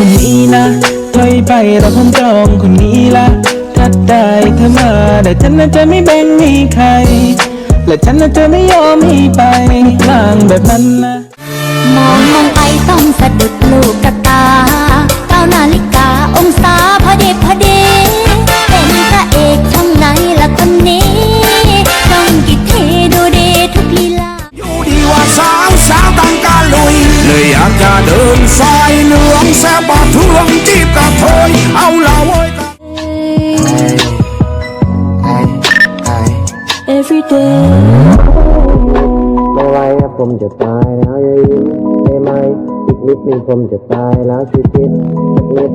คนนี้นะถอยไปเราคงจองคนนี้ละถ้าได้เธอมาแต่ฉันน่ะจะไม่แบ่งให้ใคร และฉันน่ะจะไม่ยอมให้ไปกลางแบบนั้นนะมองมองไปต้องสะดุดลูกกระตาเก้านาฬิกาองศาพอดีพอดีเป็นพระเอกช่องไหนละคนนี้ต้องกี่ทีดูดีทุกลีลาอยู่ดีว่าสาวสาวต้องการลุย เลยอยากจะเดินสายเหลืองแซ่บบอทวงจีบกระเทยเอาละเว้ย every day ไม่ไหวนะผมจะตายแล้วอย่ายิ้มได้ไหมอีกนิดนึงผมจะตายแล้วช่วยคิดสักนิด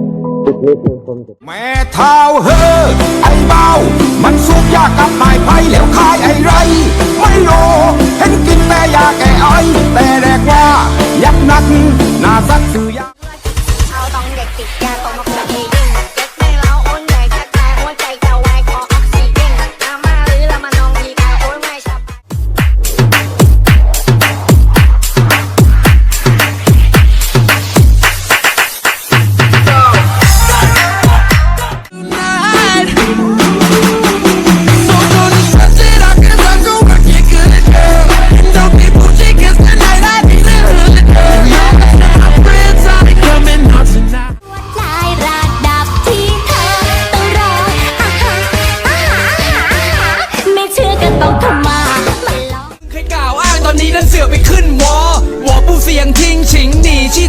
อีกนิดนึงผมจะแม่เท้าเฮอไอ้เบามันสุกยากกับไม้ไผ่แล้วขายไอ้ไร ไม่รู้เนักน่าซักสื่อยา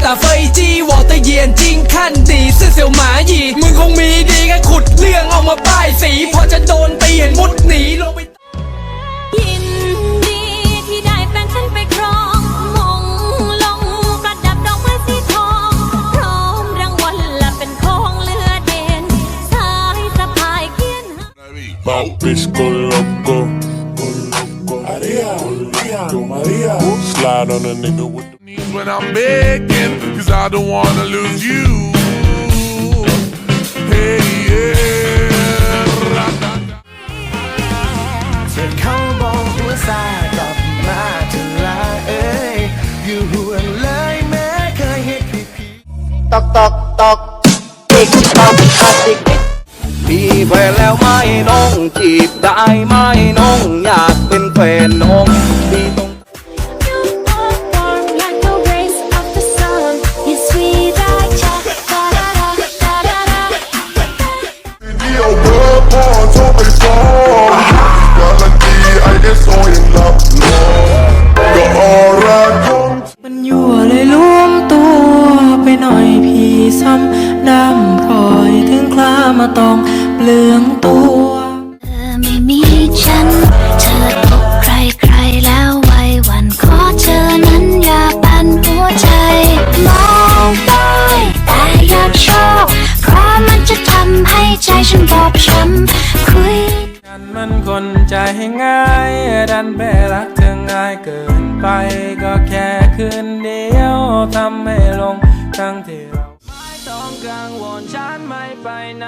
หนีชี่ตาเฟยจี้วอตะเยียนจริงขั้นดีเสื้อเสี่ยวหมาหยีมึงคงมีดีก็ขุดเรื่องเอามาป้ายสี พอจะโดนตีเห็นมุดหนีลงไป ยินดีที่ได้แฟนฉันไปครองมงลงประดับดอกไม้สีทอง พร้อมรางวัลและเป็นของเหลือเด่นสายสะพายเขียนหา Pisco loco, Maria, Maria, slide on a nigga with the knees when I'm begging, cause I don't wanna lose you. Hey, yeah, ra-da-da. เสียงเขาบอกหัวซากลับมาถึงลาเอ้ยอยู่ห่วงเลยแม้เคยเห็นพี่พี่ตอกตอกตอกติ๊กตอกอาติ๊กมีแฟนแล้วไหม่น้องจีบได้ไหมน้อง ฉัน เธอตกใครใครแล้วไว้วันขอเธอนั้นอย่าปันหัวใจ มองได้แต่อย่าชอบเพราะมันจะทำให้ใจฉันบอบช้ำคุยกันมันคนใจง่าย ดันไปรักเธอง่ายเกินไป ก็แค่คืนเดียวทำให้ลงทั้งที่เราไม่ต้องกังวลฉันไม่ไปไหน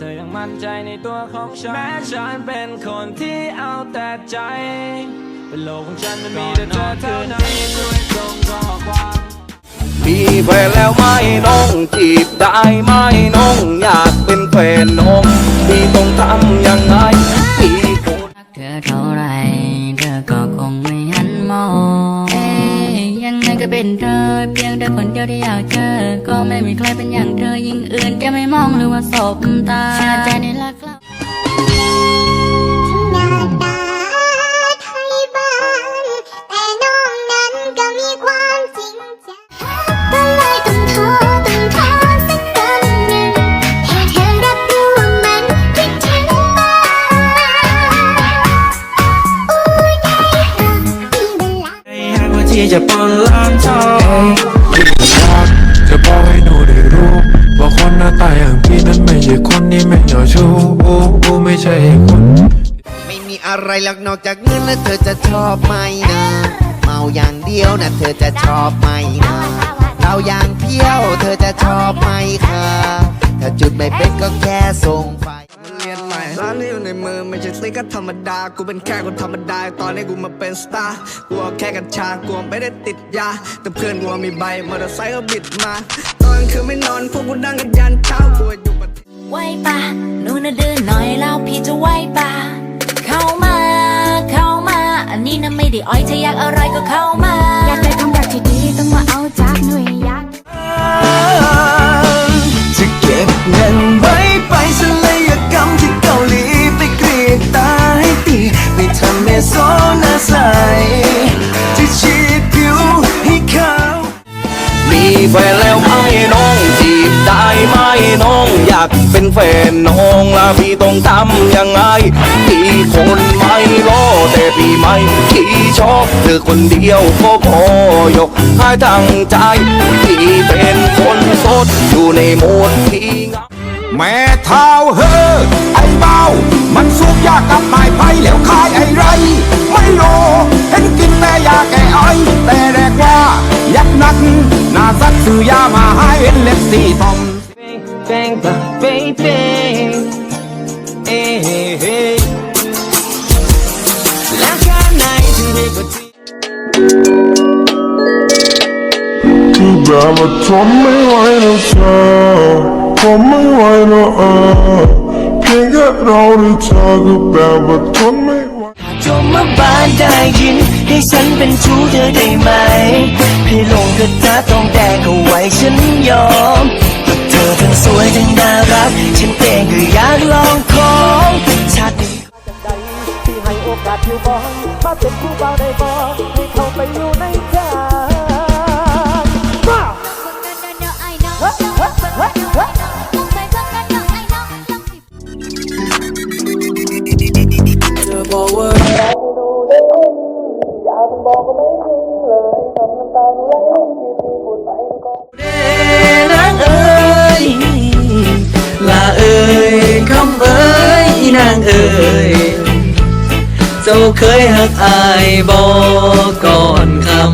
เธอยังมั่นใจในตัวของฉัน แม้ฉันเป็นคนที่เอาแต่ใจ เป็นโลกของฉันมันมีแต่เธอเท่านั้นด้วยตรงข้อความมีแฟนแล้วไหม่น้องจีบได้ไหมน้องอยากเป็นแฟนน้องพี่ต้องทำยังไงพี่คงรักเธอเท่าไรเธอก็คงไม่หันมองเอ้ยยังไงก็เป็นเธอ เพียงแต่คนเดียวที่อยากเจอ ก็ไม่มีใครเป็นอย่างเธอยิ่ง ว่าสบตาเชื่อใจในรักเราหน้าตาไทยบ้านแต่น้องนั้นก็มีความจริงใจก็เลยต้องโทรต้องโทรสักครั้งหนึ่งให้เธอรับรู้ว่ามันคิดถึงบ้างโอ้ยได้หากมีเวลาไม่อยากว่าที่จะปนล้างท้องจะบอกให้หนูได้รู้ ว่าคนหน้าตาอย่างพี่นั้นไม่ใช่คนนี่ไม่หนียวชู้อู้อู้ไม่ใช่คน ไม่มีอะไรหรอกนอกจากเงินแล้วเธอจะชอบไหมนะ เมาอย่างเดียวนะเธอจะชอบไหมนะเราอย่างเที่ยวเธอจะชอบไหมคะถ้าจุดไม่เป็นก็แค่ส่งไป รียนใหม่ร้านนี้อยู่ในมือไม่ใช่ซิกก็ธรรมดา กูเป็นแค่คนธรรมดา ตอนนี้กูมาเป็นสตาร์กูเอาแค่กัญชา กูไม่ได้ติดยา แต่เพื่อนกูมีใบมอเตอร์ไซค์ก็บิดมา ตอนคือไม่นอนพวกกูนั่งกันยันเช้ากูอยู่ประเทศไหวป่ะหนูน่ะดื้อหน่อยแล้วพี่จะไหวป่ะเข้ามา เข้ามา อันนี้น่ะไม่ได้อ้อยถ้าอยากอะไรก็เข้ามา อยากได้คำรักที่ดีต้องมาเอาจากหน่วยอยากจะเก็บเงินไว้ากเป็นแฟนน้องล้วพี่ต้องทำยังไงพี่คนไม่รอแต่พี่ไม่ขี้ชอบเธอคนเดียวก็พอยกให้ทั้งใจพี่เป็นคนสดอยู่ในโหมดที่เหงาแม่เท้าเฮอไอ้เบามันสุกยากับนายไผ่แล้วขายไอ้ไร ไม่โลเห็นกินแต่ยาแก้ไอแต่แรกว่า ยักนักนาสัตว์ซื้อยามาให้เห็นเล็บสีทอ bang bang baby เอ้เฮ้แล้วแค่ไหนถึงเรียกว่าที่คือแบบว่าทนไม่ไหวแล้วเธอทนไม่ไหวแล้วเออเพียงแค่เราได้เจอก็แบบว่าทนไม่ไหว จงมาบ้านได้ยิน ให้ฉันเป็นชู้เธอได้ไหมให้ลงกระทะต้องแต่ก็ไว้ฉันยอม สวยทั้งน่ารัก ฉันเองก็อยากลองของชาตินี้ที่ให้โอกาสอยู่บ่มาเป็นผู้เบาได้บ่ให้เขาไปอยู่ในใจางเอ้ยเจ้าเคยหักอายบอกก่อนคำ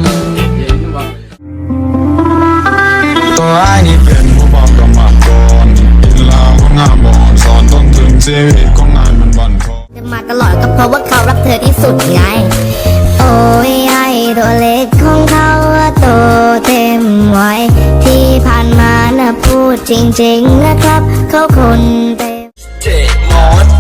ตัวอ้ายนี่เป็นผู้บอกกับมาก่อนอินลาวของงามบอนสอนต้นถึงชีวิตของงานมันบันทอนจะมาตลอดก็เพราะว่าเขารักเธอที่สุดไง โอ้ยไอตัวเล็กของเขาโตเต็มวัยที่ผ่านมานะพูดจริงๆนะครับ เขาคนเต็มเจหมอ